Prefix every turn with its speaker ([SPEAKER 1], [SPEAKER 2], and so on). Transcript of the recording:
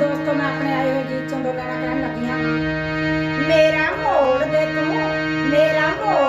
[SPEAKER 1] ਦੋਸਤੋ, ਮੈਂ ਆਪਣੇ ਆਏ ਹੋਏ ਗੀਤ ਚੋਂ ਦੋ ਲੈਣਾ ਕਹਿਣ ਲੱਗੀ ਹਾਂ। ਮੇਰਾ ਮੋੜ ਦੇ ਤੂੰ, ਮੇਰਾ ਮੋੜ